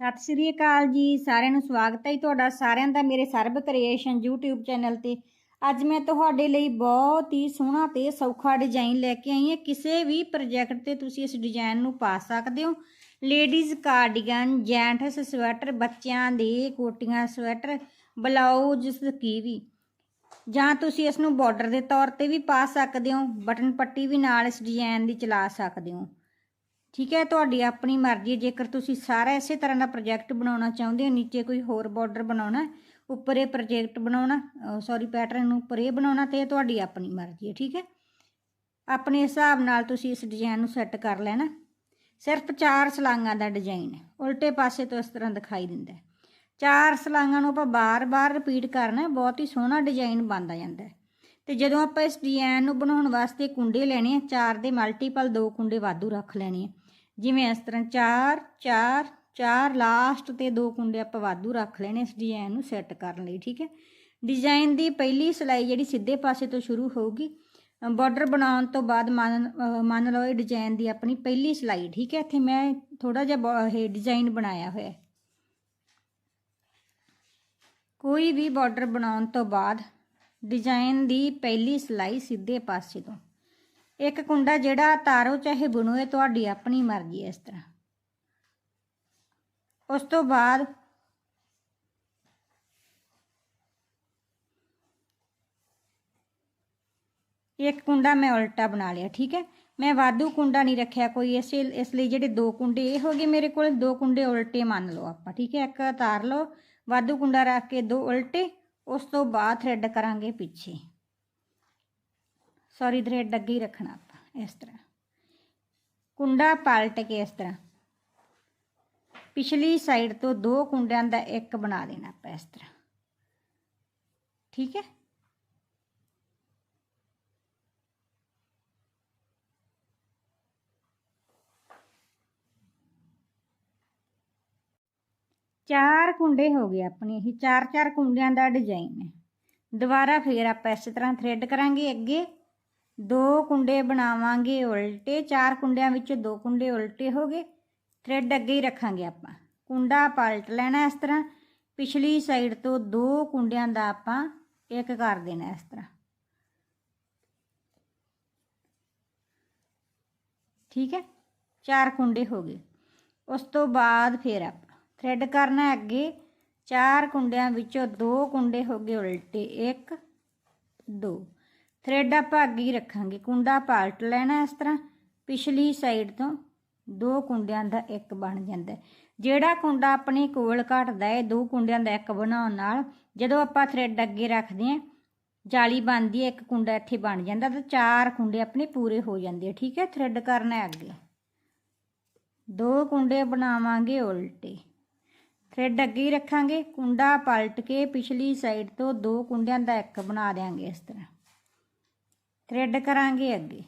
ਸਤਿ ਸ਼੍ਰੀ ਅਕਾਲ ਜੀ, ਸਾਰਿਆਂ ਨੂੰ ਸਵਾਗਤ ਹੈ ਜੀ ਤੁਹਾਡਾ, ਸਾਰਿਆਂ ਦਾ ਮੇਰੇ ਸਰਬ ਕ੍ਰੀਏਸ਼ਨ YouTube ਚੈਨਲ ਤੇ। ਅੱਜ ਮੈਂ ਤੁਹਾਡੇ ਲਈ ਬਹੁਤ ਹੀ ਸੋਹਣਾ ਤੇ ਸੌਖਾ ਡਿਜ਼ਾਈਨ ਲੈ ਕੇ ਆਈ ਹਾਂ। ਕਿਸੇ ਵੀ ਪ੍ਰੋਜੈਕਟ ਤੇ ਤੁਸੀਂ ਇਸ ਡਿਜ਼ਾਈਨ ਨੂੰ ਪਾ ਸਕਦੇ ਹੋ। ਲੇਡੀਜ਼ ਕਾਰਡੀਗਨ ਜੈਂਟਸ ਸਵੈਟਰ ਬੱਚਿਆਂ ਦੇ ਕੋਟੀਆਂ ਸਵੈਟਰ ਬਲਾਊਜ਼ ਕੀ ਵੀ ਜਾਂ ਤੁਸੀਂ ਇਸ ਨੂੰ ਬਾਰਡਰ ਦੇ ਤੌਰ ਤੇ ਵੀ ਪਾ ਸਕਦੇ ਹੋ। ਬਟਨ ਪੱਟੀ ਵੀ ਨਾਲ ਇਸ ਡਿਜ਼ਾਈਨ ਦੀ ਚਲਾ ਸਕਦੇ ਹੋ। ਠੀਕ ਹੈ, ਤੁਹਾਡੀ ਆਪਣੀ ਮਰਜ਼ੀ ਹੈ। ਜੇਕਰ ਤੁਸੀਂ ਸਾਰਾ ਇਸੇ ਤਰ੍ਹਾਂ ਦਾ ਪ੍ਰੋਜੈਕਟ ਬਣਾਉਣਾ ਚਾਹੁੰਦੇ ਹੋ, ਨੀਚੇ ਕੋਈ ਹੋਰ ਬਾਰਡਰ ਬਣਾਉਣਾ, ਉੱਪਰ ਇਹ ਪ੍ਰੋਜੈਕਟ ਬਣਾਉਣਾ ਸੌਰੀ ਪੈਟਰਨ ਨੂੰ ਉੱਪਰ ਇਹ ਬਣਾਉਣਾ, ਤੇ ਇਹ ਤੁਹਾਡੀ ਆਪਣੀ ਮਰਜ਼ੀ ਹੈ, ਠੀਕ ਹੈ। ਆਪਣੇ ਹਿਸਾਬ ਨਾਲ ਤੁਸੀਂ ਇਸ ਡਿਜ਼ਾਈਨ ਨੂੰ ਸੈੱਟ ਕਰ ਲੈਣਾ। ਸਿਰਫ ਚਾਰ ਸਲਾਂਗਾਂ ਦਾ ਡਿਜ਼ਾਈਨ ਹੈ। ਉਲਟੇ ਪਾਸੇ ਤੋਂ ਇਸ ਤਰ੍ਹਾਂ ਦਿਖਾਈ ਦਿੰਦਾ ਹੈ। ਚਾਰ ਸਲਾਂਗਾਂ ਨੂੰ ਆਪਾਂ ਬਾਰ-ਬਾਰ ਰਿਪੀਟ ਕਰਨਾ ਬਹੁਤ ਹੀ ਸੋਹਣਾ ਡਿਜ਼ਾਈਨ ਬਣਦਾ ਜਾਂਦਾ ਹੈ। ਤੇ ਜਦੋਂ ਆਪਾਂ ਇਸ ਡਿਜ਼ਾਈਨ ਨੂੰ ਬਣਾਉਣ ਵਾਸਤੇ ਕੁੰਡੇ ਲੈਣੇ ਆ, ਚਾਰ ਦੇ ਮਲਟੀਪਲ ਦੋ ਕੁੰਡੇ ਵਾਧੂ ਰੱਖ ਲੈਣੇ ਆ। ਜਿਵੇਂ ਇਸ ਤਰ੍ਹਾਂ ਚਾਰ ਚਾਰ ਚਾਰ ਲਾਸਟ ਤੇ ਦੋ ਕੁੰਡੇ ਆਪਾਂ ਵਾਧੂ ਰੱਖ ਲੈਣੇ ਇਸ ਡਿਜ਼ਾਈਨ ਨੂੰ ਸੈੱਟ ਕਰਨ ਲਈ, ਠੀਕ ਹੈ? ਡਿਜ਼ਾਈਨ ਦੀ ਪਹਿਲੀ ਸਿਲਾਈ ਜਿਹੜੀ ਸਿੱਧੇ ਪਾਸੇ ਤੋਂ ਸ਼ੁਰੂ ਹੋਊਗੀ ਬਾਰਡਰ ਬਣਾਉਣ ਤੋਂ ਬਾਅਦ ਮੰਨ ਮੰਨ ਲਓ ਇਹ ਡਿਜ਼ਾਈਨ ਦੀ ਆਪਣੀ ਪਹਿਲੀ ਸਿਲਾਈ, ਠੀਕ ਹੈ? ਇੱਥੇ ਮੈਂ ਥੋੜਾ ਜਿਹਾ ਬ- ਇਹ ਡਿਜ਼ਾਈਨ ਬਣਾਇਆ ਹੋਇਆ ਹੈ। ਕੋਈ ਵੀ ਬਾਰਡਰ ਬਣਾਉਣ ਤੋਂ ਬਾਅਦ ਡਿਜ਼ਾਈਨ ਦੀ ਪਹਿਲੀ ਸਿਲਾਈ ਸਿੱਧੇ ਪਾਸੇ ਤੋਂ। ਇੱਕ ਕੁੰਡਾ ਜਿਹੜਾ ਤਾਰੋ ਚਾਹੇ ਬੁਣੋ ਇਹ ਤੁਹਾਡੀ ਆਪਣੀ ਮਰਜ਼ੀ ਹੈ ਇਸ ਤਰ੍ਹਾਂ। ਉਸ ਤੋਂ ਬਾਅਦ ਇੱਕ ਕੁੰਡਾ ਮੈਂ ਉਲਟਾ ਬਣਾ ਲਿਆ, ਠੀਕ ਹੈ? ਮੈਂ ਵਾਧੂ ਕੁੰਡਾ ਨਹੀਂ ਰੱਖਿਆ ਕੋਈ, ਇਸੇ, ਇਸ ਲਈ ਜਿਹੜੇ ਦੋ ਕੁੰਡੇ, ਇਹ ਹੋ ਗਏ ਮੇਰੇ ਕੋਲ, ਦੋ ਕੁੰਡੇ ਉਲਟੇ ਮੰਨ ਲਓ ਆਪਾਂ, ਠੀਕ ਹੈ? ਇੱਕ ਤਾਰ ਲਓ, ਵਾਧੂ ਕੁੰਡਾ ਰੱਖ ਕੇ ਦੋ ਉਲਟੇ, ਉਸ ਤੋਂ ਬਾਅਦ ਥਰੈਡ ਕਰਾਂਗੇ ਪਿੱਛੇ। ਸੌਰੀ ਥ੍ਰੈਡ ਅੱਗੇ ਹੀ ਰੱਖਣਾ ਆਪਾਂ ਇਸ ਤਰ੍ਹਾਂ. ਕੁੰਡਾ ਪਲਟ ਕੇ ਇਸ ਤਰ੍ਹਾਂ. ਪਿਛਲੀ ਸਾਈਡ ਤੋਂ ਦੋ ਕੁੰਡਿਆਂ ਦਾ ਇੱਕ ਬਣਾ ਦੇਣਾ ਆਪਾਂ ਇਸ ਤਰ੍ਹਾਂ. ਠੀਕ ਹੈ? ਚਾਰ ਕੁੰਡੇ ਹੋ ਗਏ ਆਪਣੇ ਇਹ। ਚਾਰ ਚਾਰ ਕੁੰਡਿਆਂ ਦਾ ਡਿਜ਼ਾਈਨ ਹੈ। ਦੁਬਾਰਾ ਫੇਰ ਆਪਾਂ ਇਸੇ ਤਰ੍ਹਾਂ ਥਰੈਡ ਕਰਾਂਗੇ ਅੱਗੇ। ਦੋ ਕੁੰਡੇ ਬਣਾਵਾਂਗੇ ਉਲਟੇ, ਚਾਰ ਕੁੰਡਿਆਂ ਵਿੱਚੋਂ ਦੋ ਕੁੰਡੇ ਉਲਟੇ ਹੋ ਗਏ। ਥ੍ਰੈਡ ਅੱਗੇ ਹੀ ਰੱਖਾਂਗੇ ਆਪਾਂ। ਕੁੰਡਾ ਪਲਟ ਲੈਣਾ ਇਸ ਤਰ੍ਹਾਂ। ਪਿਛਲੀ ਸਾਈਡ ਤੋਂ ਦੋ ਕੁੰਡਿਆਂ ਦਾ ਆਪਾਂ ਇੱਕ ਕਰ ਦੇਣਾ ਇਸ ਤਰ੍ਹਾਂ। ਠੀਕ ਹੈ? ਚਾਰ ਕੁੰਡੇ ਹੋ ਗਏ। ਉਸ ਤੋਂ ਬਾਅਦ ਫਿਰ ਆਪਾਂ ਥ੍ਰੈਡ ਕਰਨਾ ਅੱਗੇ। ਚਾਰ ਕੁੰਡਿਆਂ ਵਿੱਚੋਂ ਦੋ ਕੁੰਡੇ ਹੋ ਗਏ ਉਲਟੇ। ਇੱਕ, ਦੋ। ਥ੍ਰੈਡ ਆਪਾਂ ਅੱਗੇ ਹੀ ਰੱਖਾਂਗੇ, ਕੁੰਡਾ ਪਲਟ ਲੈਣਾ ਇਸ ਤਰ੍ਹਾਂ। ਪਿਛਲੀ ਸਾਈਡ ਤੋਂ ਦੋ ਕੁੰਡਿਆਂ ਦਾ ਇੱਕ ਬਣ ਜਾਂਦਾ ਜਿਹੜਾ ਕੁੰਡਾ ਆਪਣੇ ਕੋਲ ਘਟਦਾ ਹੈ, ਦੋ ਕੁੰਡਿਆਂ ਦਾ ਇੱਕ ਬਣਾਉਣ ਨਾਲ ਜਦੋਂ ਆਪਾਂ ਥਰੈਡ ਅੱਗੇ ਰੱਖਦੇ ਹਾਂ, ਜਾਲੀ ਬਣਦੀ ਹੈ, ਇੱਕ ਕੁੰਡਾ ਇੱਥੇ ਬਣ ਜਾਂਦਾ ਤਾਂ ਚਾਰ ਕੁੰਡੇ ਆਪਣੇ ਪੂਰੇ ਹੋ ਜਾਂਦੇ ਠੀਕ ਹੈ, ਥਰੈਡ ਕਰਨਾ ਹੈ ਅੱਗੇ। ਦੋ ਕੁੰਡੇ ਬਣਾਵਾਂਗੇ ਉਲਟੇ। ਥਰੈਡ ਅੱਗੇ ਹੀ ਰੱਖਾਂਗੇ, ਕੁੰਡਾ ਪਲਟ ਕੇ ਪਿਛਲੀ ਸਾਈਡ ਤੋਂ ਦੋ ਕੁੰਡਿਆਂ ਦਾ ਇੱਕ ਬਣਾ ਦੇਾਂਗੇ ਇਸ ਤਰ੍ਹਾਂ। ਥ੍ਰੈਡ ਕਰਾਂਗੇ ਅੱਗੇ।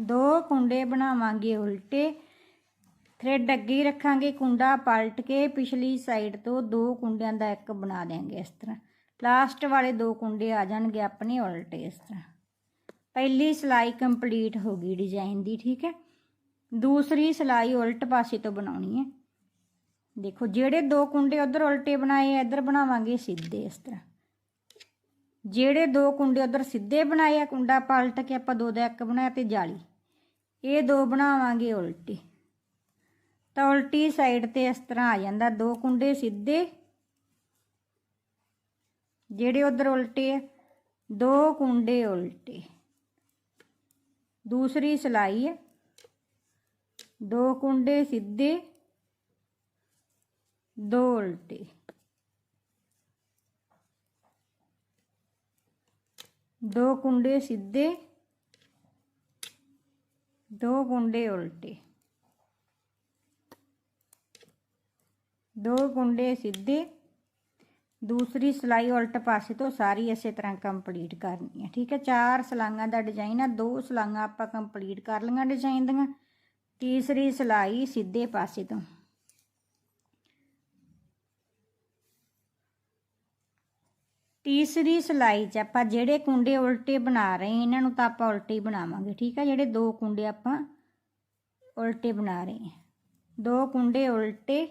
ਦੋ ਕੁੰਡੇ ਬਣਾਵਾਂਗੇ ਉਲਟੇ। ਥ੍ਰੈਡ ਅੱਗੇ ਰੱਖਾਂਗੇ, ਕੁੰਡਾ ਪਲਟ ਕੇ ਪਿਛਲੀ ਸਾਈਡ ਤੋਂ ਦੋ ਕੁੰਡਿਆਂ ਦਾ ਇੱਕ ਬਣਾ ਦੇਾਂਗੇ ਇਸ ਤਰ੍ਹਾਂ। ਲਾਸਟ ਵਾਲੇ ਦੋ ਕੁੰਡੇ ਆ ਜਾਣਗੇ ਆਪਣੇ ਉਲਟੇ ਇਸ ਤਰ੍ਹਾਂ। ਪਹਿਲੀ ਸਿਲਾਈ ਕੰਪਲੀਟ ਹੋ ਗਈ ਡਿਜ਼ਾਈਨ ਦੀ, ਠੀਕ ਹੈ? ਦੂਸਰੀ ਸਿਲਾਈ ਉਲਟ ਪਾਸੇ ਤੋਂ ਬਣਾਉਣੀ ਹੈ। ਦੇਖੋ, ਜਿਹੜੇ ਦੋ ਕੁੰਡੇ ਉਧਰ ਉਲਟੇ ਬਣਾਏ, ਇੱਧਰ ਬਣਾਵਾਂਗੇ ਸਿੱਧੇ ਇਸ ਤਰ੍ਹਾਂ। ਜਿਹੜੇ ਦੋ ਕੁੰਡੇ ਉਧਰ ਸਿੱਧੇ ਬਣਾਏ ਆ, ਕੁੰਡਾ ਪਲਟ ਕੇ ਆਪਾਂ ਦੋ ਦਾ ਇੱਕ ਬਣਾਇਆ ਤੇ ਜਾਲੀ। ਇਹ ਦੋ ਬਣਾਵਾਂਗੇ ਉਲਟੇ। ਤਾਂ ਉਲਟੀ ਸਾਈਡ ਤੇ ਇਸ ਤਰ੍ਹਾਂ ਆ ਜਾਂਦਾ, ਦੋ ਕੁੰਡੇ ਸਿੱਧੇ। ਜਿਹੜੇ ਉਧਰ ਉਲਟੇ ਆ, ਦੋ ਕੁੰਡੇ ਉਲਟੇ। ਦੂਸਰੀ ਸਿਲਾਈ ਹੈ ਦੋ ਕੁੰਡੇ ਸਿੱਧੇ, ਦੋ ਉਲਟੇ। ਦੋ ਕੁੰਡੇ ਸਿੱਧੇ, ਦੋ ਕੁੰਡੇ ਉਲਟੇ। ਦੋ ਕੁੰਡੇ ਸਿੱਧੇ, ਦੂਸਰੀ ਸਿਲਾਈ ਉਲਟ ਪਾਸੇ ਤੋਂ ਸਾਰੀ ਇਸੇ ਤਰ੍ਹਾਂ ਕੰਪਲੀਟ ਕਰਨੀ ਹੈ ਠੀਕ ਹੈ ਚਾਰ ਸਲਾਈਆਂ ਦਾ ਡਿਜ਼ਾਈਨ ਆ, ਦੋ ਸਲਾਈਆਂ ਆਪਾਂ ਕੰਪਲੀਟ ਕਰ ਲਈਆਂ ਡਿਜ਼ਾਈਨ ਦੀਆਂ, ਤੀਸਰੀ ਸਿਲਾਈ ਸਿੱਧੇ ਪਾਸੇ ਤੋਂ। ਤੀਸਰੀ ਸਿਲਾਈ 'ਚ ਆਪਾਂ ਜਿਹੜੇ ਕੁੰਡੇ ਉਲਟੇ ਬਣਾ ਰਹੇ ਇਹਨਾਂ ਨੂੰ ਤਾਂ ਆਪਾਂ ਉਲਟੇ ਹੀ ਬਣਾਵਾਂਗੇ, ਠੀਕ ਹੈ ਜਿਹੜੇ ਦੋ ਕੁੰਡੇ ਆਪਾਂ ਉਲਟੇ ਬਣਾ ਰਹੇ ਹਾਂ। ਦੋ ਕੁੰਡੇ ਉਲਟੇ।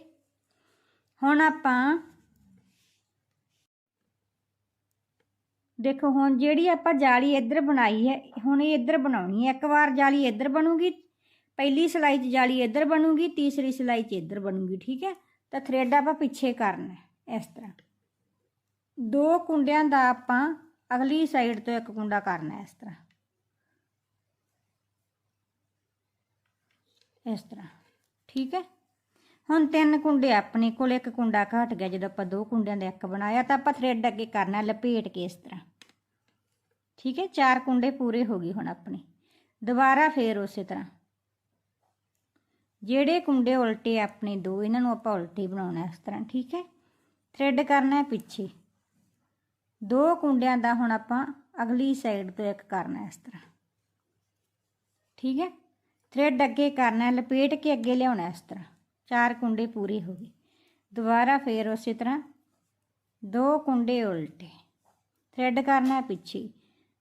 ਹੁਣ ਆਪਾਂ ਦੇਖੋ, ਹੁਣ ਜਿਹੜੀ ਆਪਾਂ ਜਾਲੀ ਇੱਧਰ ਬਣਾਈ ਹੈ, ਹੁਣ ਇਹ ਇੱਧਰ ਬਣਾਉਣੀ ਹੈ। ਇੱਕ ਵਾਰ ਜਾਲੀ ਇੱਧਰ ਬਣੂਗੀ, ਪਹਿਲੀ ਸਿਲਾਈ 'ਚ ਜਾਲੀ ਇੱਧਰ ਬਣੂਗੀ, ਤੀਸਰੀ ਸਿਲਾਈ 'ਚ ਇੱਧਰ ਬਣੂਗੀ, ਠੀਕ ਹੈ? ਤਾਂ ਥ੍ਰੈਡ ਆਪਾਂ ਪਿੱਛੇ ਕਰਨਾ ਇਸ ਤਰ੍ਹਾਂ। ਦੋ ਕੁੰਡਿਆਂ ਦਾ ਆਪਾਂ ਅਗਲੀ ਸਾਈਡ ਤੋਂ ਇੱਕ ਕੁੰਡਾ ਕਰਨਾ ਇਸ ਤਰ੍ਹਾਂ। ਇਸ ਤਰ੍ਹਾਂ, ਠੀਕ ਹੈ? ਹੁਣ ਤਿੰਨ ਕੁੰਡੇ ਆਪਣੇ ਕੋਲ, ਇੱਕ ਕੁੰਡਾ ਘਟ ਗਿਆ, ਜਦੋਂ ਆਪਾਂ ਦੋ ਕੁੰਡਿਆਂ ਦਾ ਇੱਕ ਬਣਾਇਆ ਤਾਂ ਆਪਾਂ ਥ੍ਰੈਡ ਅੱਗੇ ਕਰਨਾ, ਲਪੇਟ ਕੇ ਇਸ ਤਰ੍ਹਾਂ। ਠੀਕ ਹੈ? ਚਾਰ ਕੁੰਡੇ ਪੂਰੇ ਹੋ ਗਏ ਹੁਣ ਆਪਣੇ। ਦੁਬਾਰਾ ਫੇਰ ਉਸੇ ਤਰ੍ਹਾਂ। ਜਿਹੜੇ ਕੁੰਡੇ ਉਲਟੇ ਆਪਣੇ ਦੋ, ਇਹਨਾਂ ਨੂੰ ਆਪਾਂ ਉਲਟੇ ਬਣਾਉਣਾ ਇਸ ਤਰ੍ਹਾਂ, ਠੀਕ ਹੈ? ਥ੍ਰੈਡ ਕਰਨਾ ਹੈ ਪਿੱਛੇ। ਦੋ ਕੁੰਡਿਆਂ ਦਾ ਹੁਣ ਆਪਾਂ ਅਗਲੀ ਸਾਈਡ ਤੋਂ ਇੱਕ ਕਰਨਾ ਇਸ ਤਰ੍ਹਾਂ। ਠੀਕ ਹੈ? ਥ੍ਰੈਡ ਅੱਗੇ ਕਰਨਾ ਲਪੇਟ ਕੇ ਅੱਗੇ ਲਿਆਉਣਾ ਇਸ ਤਰ੍ਹਾਂ। ਚਾਰ ਕੁੰਡੇ ਪੂਰੇ ਹੋ ਗਏ। ਦੁਬਾਰਾ ਫੇਰ ਉਸੇ ਤਰ੍ਹਾਂ ਦੋ ਕੁੰਡੇ ਉਲਟੇ। ਥ੍ਰੈਡ ਕਰਨਾ ਪਿੱਛੇ।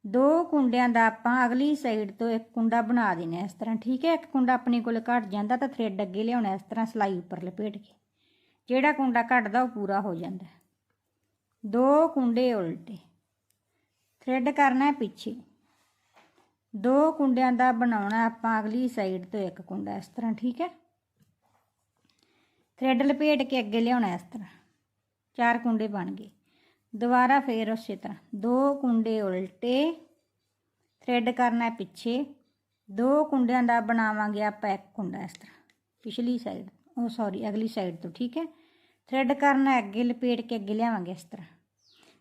ਦੋ ਕੁੰਡਿਆਂ ਦਾ ਆਪਾਂ ਅਗਲੀ ਸਾਈਡ ਤੋਂ ਇੱਕ ਕੁੰਡਾ ਬਣਾ ਦੇਣਾ ਇਸ ਤਰ੍ਹਾਂ। ਠੀਕ ਹੈ? ਇੱਕ ਕੁੰਡਾ ਆਪਣੇ ਕੋਲ ਘਟ ਜਾਂਦਾ ਤਾਂ ਥ੍ਰੈਡ ਅੱਗੇ ਲਿਆਉਣਾ ਇਸ ਤਰ੍ਹਾਂ, ਸਲਾਈ ਉੱਪਰ ਲਪੇਟ ਕੇ। ਜਿਹੜਾ ਕੁੰਡਾ ਘਟਦਾ ਉਹ ਪੂਰਾ ਹੋ ਜਾਂਦਾ ਹੈ। ਦੋ ਕੁੰਡੇ ਉਲਟੇ ਥ੍ਰੈਡ ਕਰਨਾ ਹੈ ਪਿੱਛੇ ਦੋ ਕੁੰਡਿਆਂ ਦਾ ਬਣਾਉਣਾ ਆਪਾਂ ਅਗਲੀ ਸਾਈਡ ਤੋਂ ਇੱਕ ਕੁੰਡਾ, ਇਸ ਤਰ੍ਹਾਂ, ਠੀਕ ਹੈ? ਥ੍ਰੈਡ ਲਪੇਟ ਕੇ ਅੱਗੇ ਲਿਆਉਣਾ ਇਸ ਤਰ੍ਹਾਂ। ਚਾਰ ਕੁੰਡੇ ਬਣ ਗਏ। ਦੁਬਾਰਾ ਫੇਰ ਉਸੇ ਤਰ੍ਹਾਂ। ਦੋ ਕੁੰਡੇ ਉਲਟੇ। ਥ੍ਰੈਡ ਕਰਨਾ ਹੈ ਪਿੱਛੇ। ਦੋ ਕੁੰਡਿਆਂ ਦਾ ਬਣਾਵਾਂਗੇ ਆਪਾਂ ਇੱਕ ਕੁੰਡਾ, ਇਸ ਤਰ੍ਹਾਂ। ਪਿਛਲੀ ਸਾਈਡ ਉਹ ਸੌਰੀ ਅਗਲੀ ਸਾਈਡ ਤੋਂ, ਠੀਕ ਹੈ? ਥ੍ਰੈਡ ਕਰਨਾ ਅੱਗੇ ਲਪੇਟ ਕੇ ਅੱਗੇ ਲਿਆਵਾਂਗੇ ਇਸ ਤਰ੍ਹਾਂ।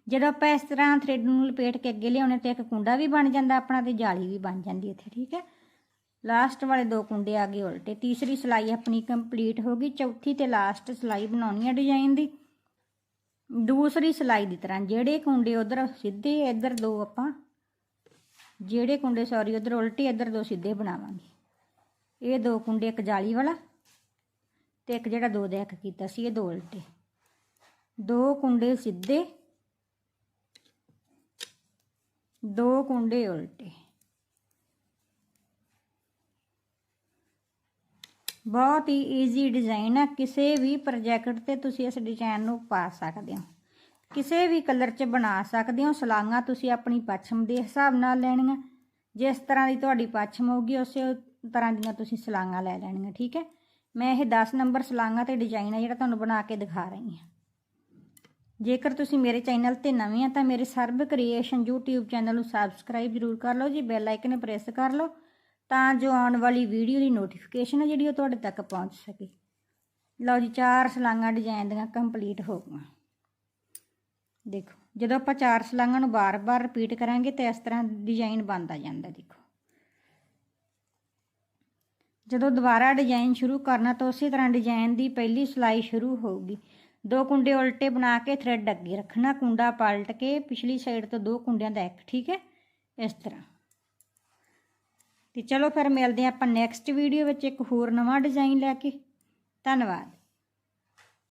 ਜਦੋਂ ਆਪਾਂ ਇਸ ਤਰ੍ਹਾਂ ਥ੍ਰੈਡ ਨੂੰ ਲਪੇਟ ਕੇ ਅੱਗੇ ਲਿਆਉਣੇ ਤੇ ਇੱਕ ਕੁੰਡਾ ਵੀ ਬਣ ਜਾਂਦਾ ਆਪਣਾ ਤੇ ਜਾਲੀ ਵੀ ਬਣ ਜਾਂਦੀ ਇੱਥੇ, ਠੀਕ ਹੈ? ਲਾਸਟ ਵਾਲੇ ਦੋ ਕੁੰਡੇ ਆ ਗਏ ਉਲਟੇ। ਤੀਸਰੀ ਸਲਾਈ ਆਪਣੀ ਕੰਪਲੀਟ ਹੋ ਗਈ। ਚੌਥੀ ਤੇ ਲਾਸਟ ਸਲਾਈ ਬਣਾਉਣੀ ਹੈ ਡਿਜ਼ਾਈਨ ਦੀ। ਦੂਸਰੀ ਸਲਾਈ ਦੀ ਤਰ੍ਹਾਂ ਜਿਹੜੇ ਕੁੰਡੇ ਉਧਰ ਸਿੱਧੇ, ਇੱਧਰ ਦੋ ਆਪਾਂ, ਜਿਹੜੇ ਕੁੰਡੇ ਸੌਰੀ ਉਧਰ ਉਲਟੇ, ਇੱਧਰ ਦੋ ਸਿੱਧੇ ਬਣਾਵਾਂਗੇ। ਇਹ ਦੋ ਕੁੰਡੇ ਇੱਕ ਜਾਲੀ ਵਾਲਾ ਤੇ ਇੱਕ ਜਿਹੜਾ ਦੋ ਦਾ ਇੱਕ ਕੀਤਾ ਸੀ, ਇਹ ਦੋ ਉਲਟੇ। ਦੋ ਕੁੰਡੇ ਸਿੱਧੇ, ਦੋ ਕੁੰਡੇ ਉਲਟੇ। ਬਹੁਤ ਹੀ ਈਜ਼ੀ ਡਿਜ਼ਾਈਨ ਹੈ ਕਿਸੇ ਵੀ ਪ੍ਰੋਜੈਕਟ ਤੇ ਤੁਸੀਂ ਇਸ ਡਿਜ਼ਾਈਨ ਨੂੰ ਪਾ ਸਕਦੇ ਹੋ। ਕਿਸੇ ਵੀ ਕਲਰ 'ਚ ਬਣਾ ਸਕਦੇ ਹੋ ਸਲਾਂਗਾ ਤੁਸੀਂ ਆਪਣੀ ਪੱਛਮ ਦੇ ਹਿਸਾਬ ਨਾਲ ਲੈਣੀਆਂ। ਜਿਸ ਤਰ੍ਹਾਂ ਦੀ ਤੁਹਾਡੀ ਪੱਛਮ ਹੋਊਗੀ, ਉਸੇ ਤਰ੍ਹਾਂ ਦੀਆਂ ਤੁਸੀਂ ਸਲਾਂਗਾ ਲੈ ਲੈਣੀਆਂ, ਠੀਕ ਹੈ? ਮੈਂ ਇਹ 10 ਨੰਬਰ ਸਲਾਂਗਾ ਤੇ ਡਿਜ਼ਾਈਨ ਆ ਜਿਹੜਾ ਤੁਹਾਨੂੰ ਬਣਾ ਕੇ ਦਿਖਾ ਰਹੀ ਹਾਂ। ਜੇਕਰ ਤੁਸੀਂ ਮੇਰੇ ਚੈਨਲ ਤੇ ਨਵੇਂ ਆ ਤਾਂ ਮੇਰੇ ਸਰਬ ਕ੍ਰੀਏਸ਼ਨ YouTube ਚੈਨਲ ਨੂੰ ਸਬਸਕ੍ਰਾਈਬ ਜ਼ਰੂਰ ਕਰ ਲਓ ਜੀ ਬੈਲ ਆਈਕਨ ਪ੍ਰੈਸ ਕਰ ਲਓ ਤਾਂ ਜੋ ਆਉਣ ਵਾਲੀ ਵੀਡੀਓ ਦੀ ਨੋਟੀਫਿਕੇਸ਼ਨ ਹੈ ਜਿਹੜੀ ਉਹ ਤੁਹਾਡੇ ਤੱਕ ਪਹੁੰਚ ਸਕੇ। ਲਓ ਜੀ, ਚਾਰ ਸਲਾਂਗਾ ਡਿਜ਼ਾਈਨ ਦੀਆਂ ਕੰਪਲੀਟ ਹੋ ਗਈਆਂ। ਦੇਖੋ, ਜਦੋਂ ਆਪਾਂ ਚਾਰ ਸਲਾਂਗਾਂ ਨੂੰ ਬਾਰ-ਬਾਰ ਰਿਪੀਟ ਕਰਾਂਗੇ ਤਾਂ ਇਸ ਤਰ੍ਹਾਂ ਡਿਜ਼ਾਈਨ ਬਣਦਾ ਜਾਂਦਾ, ਦੇਖੋ। ਜਦੋਂ ਦੁਬਾਰਾ ਡਿਜ਼ਾਈਨ ਸ਼ੁਰੂ ਕਰਨਾ ਤਾਂ ਉਸੇ ਤਰ੍ਹਾਂ ਡਿਜ਼ਾਈਨ ਦੀ ਪਹਿਲੀ ਸਿਲਾਈ ਸ਼ੁਰੂ ਹੋਊਗੀ। ਦੋ ਕੁੰਡੇ ਉਲਟੇ ਬਣਾ ਕੇ ਥ੍ਰੈਡ ਅੱਗੇ ਰੱਖਣਾ, ਕੁੰਡਾ ਪਲਟ ਕੇ ਪਿਛਲੀ ਸਾਈਡ ਤੋਂ ਦੋ ਕੁੰਡਿਆਂ ਦਾ ਇੱਕ, ਠੀਕ ਹੈ? ਇਸ ਤਰ੍ਹਾਂ। ਤੇ ਚਲੋ ਫਿਰ ਮਿਲਦੇ ਹਾਂ ਆਪਾਂ ਨੈਕਸਟ ਵੀਡੀਓ ਵਿੱਚ ਇੱਕ ਹੋਰ ਨਵਾਂ ਡਿਜ਼ਾਈਨ ਲੈ ਕੇ। ਧੰਨਵਾਦ।